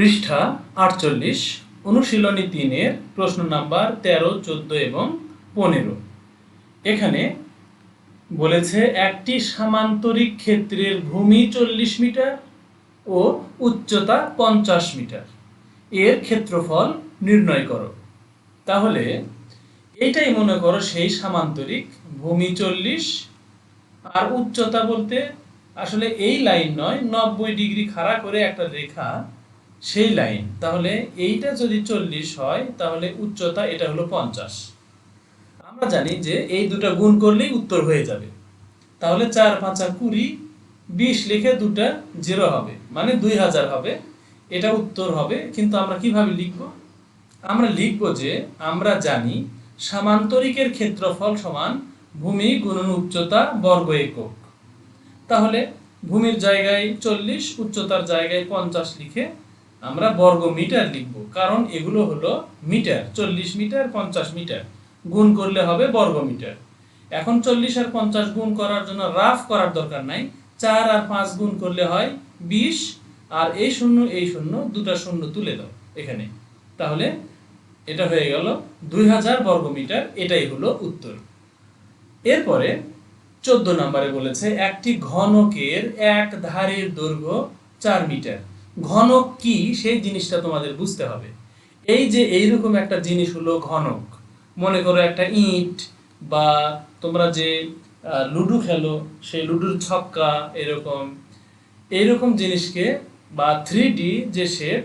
পৃষ্ঠা আটচল্লিশ, অনুশীলনী তিনের প্রশ্ন নাম্বার তেরো, চোদ্দ এবং পনেরো। এখানে বলেছে একটি সামান্তরিক ক্ষেত্রের ভূমি চল্লিশ মিটার ও উচ্চতা পঞ্চাশ মিটার। এর ক্ষেত্রফল নির্ণয় করো। তাহলে এইটাই মনে করো সেই সামান্তরিক ভূমি চল্লিশ আর উচ্চতা বলতে আসলে এই লাইন নয়, নব্বই ডিগ্রি খাড়া করে একটা রেখা সেই লাইন, তাহলে এইটা যদি চল্লিশ হয়, তাহলে উচ্চতা এটা হলো পঞ্চাশ। আমরা জানি যে এই দুটো গুণ করলেই উত্তর হয়ে যাবে। তাহলে চার পাঁচা কুড়ি, বিশ লিখে দুটা জিরো হবে মানে দুই হাজার হবে। এটা উত্তর হবে, কিন্তু আমরা কীভাবে লিখব? আমরা লিখব যে আমরা জানি সামান্তরিকের ক্ষেত্রফল সমান ভূমি গুণন উচ্চতা বর্গ একক। তাহলে ভূমির জায়গায় চল্লিশ, উচ্চতার জায়গায় পঞ্চাশ লিখে আমরা বর্গ মিটার লিখব, কারণ এগুলো হলো মিটার, চল্লিশ মিটার, পঞ্চাশ মিটার। গুণ করলে হবে বর্গ মিটার। এখন চল্লিশ আর পঞ্চাশ গুণ করার জন্য রাফ করার দরকার নাই। চার আর পাঁচ গুণ করলে হয় বিশ, আর এই শূন্য এই শূন্য, দুটা শূন্য তুলে দাও এখানে। তাহলে এটা হয়ে গেল দুই হাজার বর্গ মিটার, এটাই হলো উত্তর। এরপরে চোদ্দ নম্বরে বলেছে একটি ঘনকের এক ধারের দৈর্ঘ্য চার মিটার। ঘনক কি, সেই জিনিসটা তোমাদের বুঝতে হবে। এই যে এইরকম একটা জিনিস হলো ঘনক, মনে করো একটা ইট বা তোমরা যে লুডো খেলো, সেই লুডুর ছক্কা এরকম। এইরকম জিনিসকে বা থ্রি ডি যে শেপ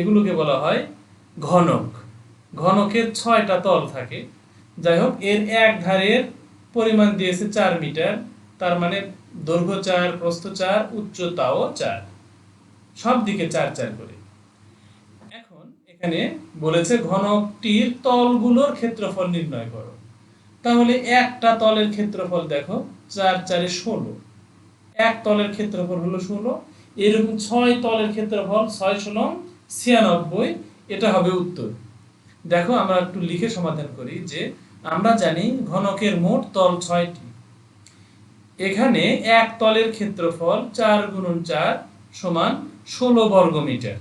এগুলোকে বলা হয় ঘনক। ঘনকের ছয়টা তল থাকে। যাই হোক, এর এক ধারের পরিমাণ দিয়েছে চার মিটার, তার মানে দৈর্ঘ্য চার, প্রস্থ চার, উচ্চতাও চার। সব দিকে চার চার করে। এখন এখানে বলেছে ঘনকটির তলগুলোর ক্ষেত্রফল নির্ণয় করো। তাহলে একটা তলের ক্ষেত্রফল দেখো, চার চারে ষোলো। এক তলের ক্ষেত্রফল হলো ষোলো, এরকম ছয় তলের ক্ষেত্রফল ছয় ষোলো ছিয়ানব্বই, এটা হবে উত্তর। দেখো আমরা একটু লিখে সমাধান করি যে আমরা জানি ঘনকের মোট তল ছয়টি। এখানে এক তলের ক্ষেত্রফল চার গুণন চার সমান ষোলো বর্গ মিটার।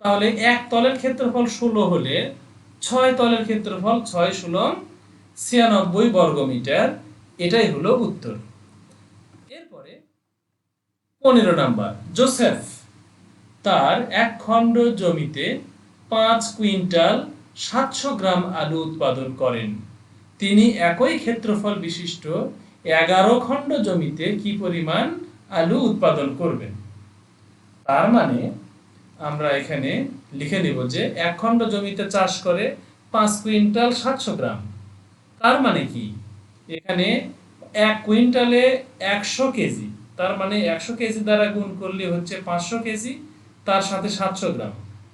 তাহলে এক তলের ক্ষেত্রফল ষোলো হলে ছয় তলের ক্ষেত্রফল ছয় ষোলো ছিয়ানব্বই বর্গ মিটার, এটাই হলো উত্তর। এরপরে পনেরো নাম্বার, জোসেফ তার এক খণ্ড জমিতে পাঁচ কুইন্টাল সাতশো গ্রাম আলু উৎপাদন করেন। তিনি একই ক্ষেত্রফল বিশিষ্ট এগারো খণ্ড জমিতে কি পরিমাণ আলু উৎপাদন করবেন। তার মানে আমরা এখানে লিখে নিব যে এক খণ্ড জমিতে চাষ করে পাঁচ কুইন্টাল সাতশো গ্রাম। তার মানে কি? এখানে এক কুইন্টালে একশো কেজি, তার মানে একশো কেজি দ্বারা গুণ করলে হচ্ছে পাঁচশো কেজি, তার সাথে সাতশো গ্রাম।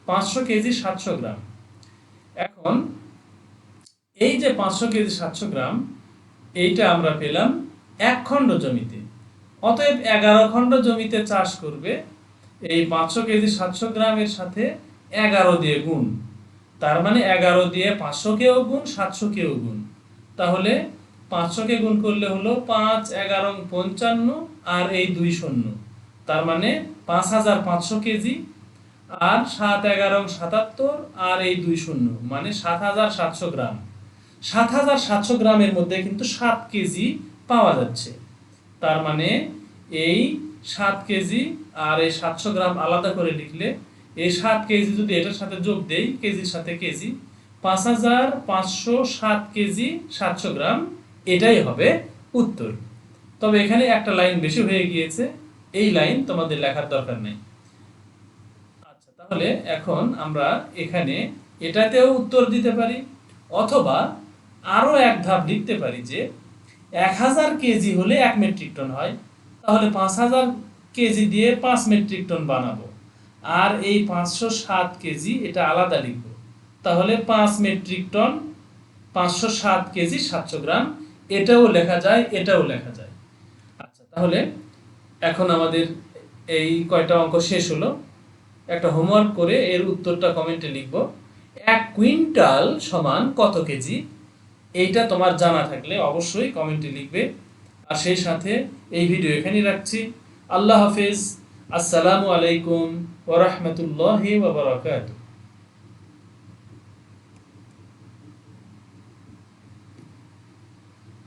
পাঁচশো কেজি সাতশো গ্রাম। এখন এই যে পাঁচশো কেজি সাতশো গ্রাম, এইটা আমরা পেলাম এক খণ্ড জমিতে। অতএব এগারো খণ্ড জমিতে চাষ করবে। এই পাঁচশো কেজি সাতশো গ্রামের সাথে এগারো দিয়ে গুণ। তার মানে এগারো দিয়ে পাঁচশো পাঁচশোকেও গুণ, সাতশো সাতশোকেও গুণ। তাহলে পাঁচশোকে গুণ করলে হলো পাঁচ, এগারো, পঞ্চান্ন আর এই দুই শূন্য। তার মানে পাঁচ হাজার পাঁচশো কেজি আর সাত, এগারো, সাতাত্তর আর এই দুই শূন্য। মানে সাত হাজার সাতশো গ্রাম। সাত হাজার সাতশো গ্রামের মধ্যে কিন্তু সাত কেজি পাওয়া যাচ্ছে। তার মানে এই সাত কেজি আর এই সাতশো গ্রাম আলাদা করে লিখলে এই সাত কেজি যদি এটার সাথে যোগ দেই, কেজির সাথে কেজি, পাঁচ হাজার পাঁচশো সাত কেজি সাতশো গ্রাম, এটাই হবে উত্তর। তবে এখানে একটা লাইন বেশি হয়ে গিয়েছে, এই লাইন তোমাদের লেখার দরকার নেই। আচ্ছা তাহলে এখন আমরা এখানে এটাতেও উত্তর দিতে পারি, অথবা আরও এক ধাপ লিখতে পারি যে এক হাজার কেজি হলে এক মেট্রিক টন হয়, তাহলে পাঁচ হাজার কেজি দিয়ে পাঁচ মেট্রিক টন বানাবো। আর এই পাঁচশো সাত কেজি এটা আলাদা লিখব। তাহলে পাঁচ মেট্রিক টন পাঁচশো সাত কেজি সাতশো গ্রাম, এটাও লেখা যায়, এটাও লেখা যায়। আচ্ছা তাহলে এখন আমাদের এই কয়টা অঙ্ক শেষ হলো। একটা হোমওয়ার্ক করে এর উত্তরটা কমেন্টে লিখব। এক কুইন্টাল সমান কত কেজি? এইটা তোমার জানা থাকলে অবশ্যই কমেন্টে লিখবে। আর সেই সাথে এই ভিডিও এখানেই রাখছি। আল্লাহ হাফেজ। আসসালামু আলাইকুম ওরহমতুল্লাহ বারাকাতুহু।